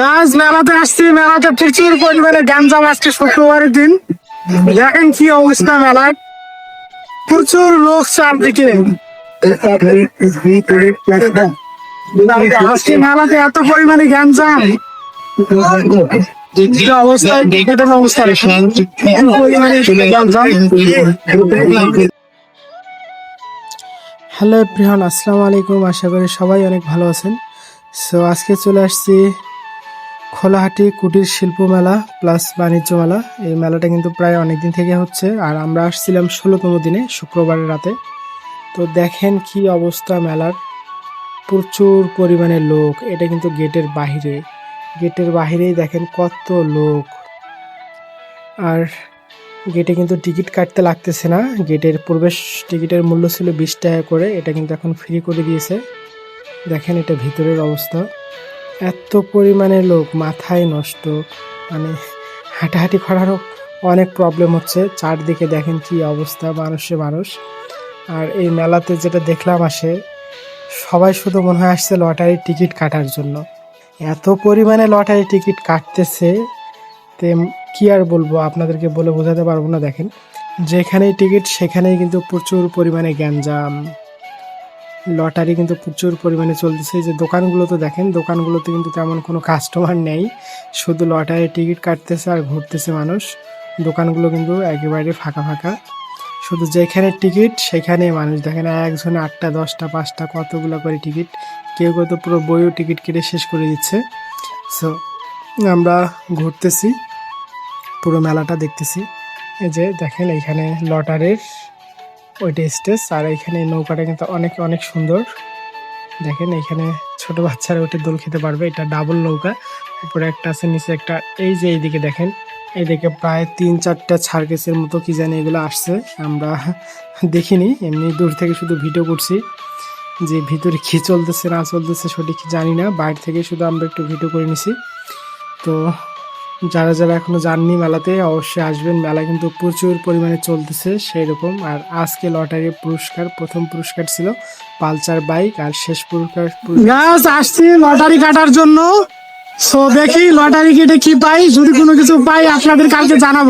গাছ মেলাতে আসছি, মেলাতে প্রচুর পরিমাণে শুক্রবারের দিন। দেখেন কি অবস্থা মেলার প্রচুর লোক চারদিকে মেলাতে এত পরিমাণে হ্যালো প্রিয়ন আসসালামু আলাইকুম। আশা করি সবাই অনেক ভালো আছেন। সো আজকে চলে আসছি খোলাহাটি কুটির শিল্প মেলা প্লাস বাণিজ্য মেলা। এই মেলাটা কিন্তু প্রায় অনেক দিন থেকে হচ্ছে আর আমরা আসছিলাম ষোলোতম দিনে, শুক্রবারের রাতে। তো দেখেন কি অবস্থা মেলার। প্রচুর পরিমাণে লোক, এটা কিন্তু গেটের বাহিরে। গেটের বাহিরেই দেখেন কত লোক। আর গেটে কিন্তু টিকিট কাটতে লাগতেছে না। গেটের প্রবেশ টিকিটের মূল্য ছিল বিশ টাকা করে, এটা কিন্তু এখন ফ্রি করে দিয়েছে। দেখেন এটা ভিতরের অবস্থা। এত পরিমাণে লোক, মাথায় নষ্ট মানে হাঁটাহাঁটি করারও অনেক প্রবলেম হচ্ছে। চারদিকে দেখেন কি অবস্থা, মানুষে মানুষ। আর এই মেলাতে যেটা দেখলাম আসে, সবাই শুধু মনে হয় আসছে লটারির টিকিট কাটার জন্য। এত পরিমাণে লটারি টিকিট কাটতেছে, তে কি আর বলব, আপনাদেরকে বলে বোঝাতে পারব না, দেখেন। যেখানেই টিকিট, সেখানেই কিন্তু প্রচুর পরিমাণে গ্যাঞ্জাম। লটারি কিন্তু প্রচুর পরিমাণে চলতেছে। যে দোকানগুলো তো দেখেন, দোকানগুলোতে কিন্তু তেমন কোনো কাস্টমার নেই। শুধু লটারি টিকিট কাটতেছে আর ঘুরতেছে মানুষ। দোকানগুলো কিন্তু একেবারে ফাঁকা ফাঁকা। শুধু যেখানে টিকিট সেখানে মানুষ। দেখেন একজনে আটটা, দশটা, পাঁচটা, কতগুলো করে টিকিট কেউ কেউ তো পুরো বইও টিকিট কেটে শেষ করে দিচ্ছে। সো আমরা ঘুরতেছি, পুরো মেলাটা দেখতেছি। এই যে দেখেন, এইখানে লটারির ওইটা স্টেজ আর এইখানে এই নৌকাটা কিন্তু অনেক অনেক সুন্দর। দেখেন এইখানে ছোট বাচ্চারা ওইটা দোল খেতে পারবে। এটা ডাবল নৌকা। উপরে একটা আছে, নিচে একটা। এই যে এইদিকে দেখেন, এইদিকে প্রায় তিন চারটা সার্কেসের মতো কি জানি এগুলো আসছে। আমরা দেখিনি, এমনি দূর থেকে শুধু ভিডিও করছি যে ভিতরে কি চলতেছে, না চলতেছে সঠিক জানি না। বাইরে থেকে শুধু আমরা একটু ভিডিও করে নিছি। তো যারা যারা এখনও যাননি মেলাতে, অবশ্যই আসবেন। মেলা কিন্তু প্রচুর পরিমাণে চলতেছে সেই রকম আর আজকে লটারি পুরস্কার, প্রথম পুরস্কার ছিল পালচার বাইক আর শেষ পুরস্কার আসছি লটারি কাটার জন্য। সো দেখি লটারি কেটে কি পাই। যদি কোনো কিছু পাই, আপনাদের কালকে জানাব।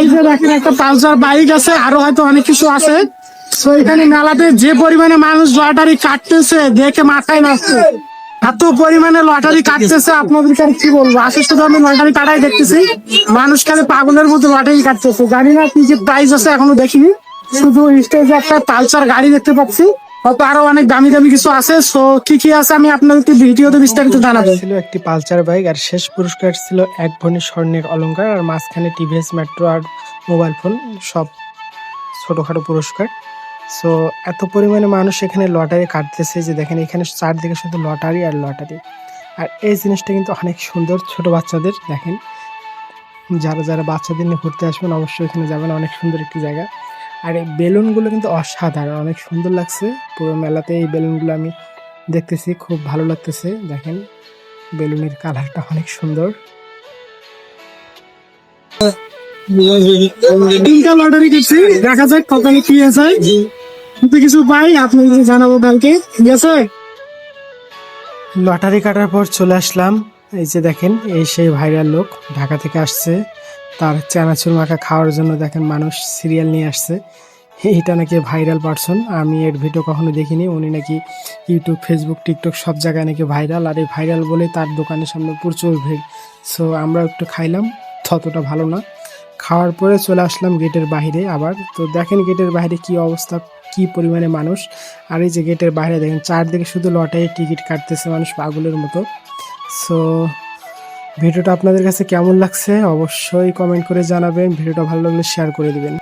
এই যে দেখেন একটা পালসার বাইক আছে, আরও হয়তো অনেক কিছু আছে। তো এখানে মেলাতে যে পরিমাণে মানুষ লটারি কাটতেছে, দেখে মাথায় নাচছে। এত পরিমাণে লটারি কাটতেছে আপনাদের কাছে কি বলব? আসে শুধু আমি লটারি কাটাই দেখতেছি। মানুষ খালি পাগলের মতো লটারি কাটতেছে। জানি না কি যে প্রাইস আছে এখনও দেখিনি। শুধু স্টেজে একটা পালসার গাড়ি দেখতে পাচ্ছি। হয়তো আরও অনেক দামি দামি কিছু আছে। সো কি কি আছে আমি আপনাদেরকে ভিডিওতে বিস্তারিত জানাব। ছিল একটি পালসার বাইক আর শেষ পুরস্কার ছিল এক ভনি স্বর্ণের অলংকার আর মাঝখানে টিভিএস মেট্রো আর মোবাইল ফোন সব ছোটখাটো পুরস্কার। সো এত পরিমাণে মানুষ এখানে লটারি কাটতেছে যে দেখেন এখানে চারদিকে শুধু লটারি আর লটারি আর এই জিনিসটা কিন্তু অনেক সুন্দর ছোট বাচ্চাদের দেখেন। যারা যারা বাচ্চাদের নিয়ে ঘুরতে আসবেন অবশ্যই এখানে যাবেন অনেক সুন্দর একটি জায়গা। আর এই বেলুনগুলো কিন্তু অসাধারণ অনেক সুন্দর লাগছে। পুরো মেলাতে এই বেলুনগুলো আমি দেখতেছি খুব ভালো লাগতেছে দেখেন। বেলুনের কালারটা অনেক সুন্দর। তিনটা লটারি কিনছি দেখা যাক কত কি আছে কিছু পাই? আপনাদের জানাব কালকে ঠিক আছে? লটারি কাটার পর চলে আসলাম। এই যে দেখেন, এই সেই ভাইরাল লোক ঢাকা থেকে আসছে। তার চানাচুর মাখা খাওয়ার জন্য দেখেন মানুষ সিরিয়াল নিয়ে আসছে। এটা নাকি ভাইরাল পারসন। আমি এর ভিডিও কখনো দেখিনি। উনি নাকি ইউটিউব, ফেসবুক, টিকটক সব জায়গায় নাকি ভাইরাল। আর এই ভাইরাল বলে তার দোকানের সামনে প্রচুর ভিড়। সো আমরা একটু খাইলাম। ততটা ভালো না। খাওয়ার পরে চলে আসলাম গেটের বাইরে আবার। তো দেখেন গেটের বাইরে কি অবস্থা। কি পরিমাণে মানুষ। আর এই যে গেটের বাইরে দেখেন, চারদিকে শুধু লটারি টিকিট কাটতেছে মানুষ পাগলের মতো। সো ভিডিওটা আপনাদের কাছে কেমন লাগছে? অবশ্যই কমেন্ট করে জানাবেন, ভিডিওটা ভালো লাগলে শেয়ার করে দিবেন।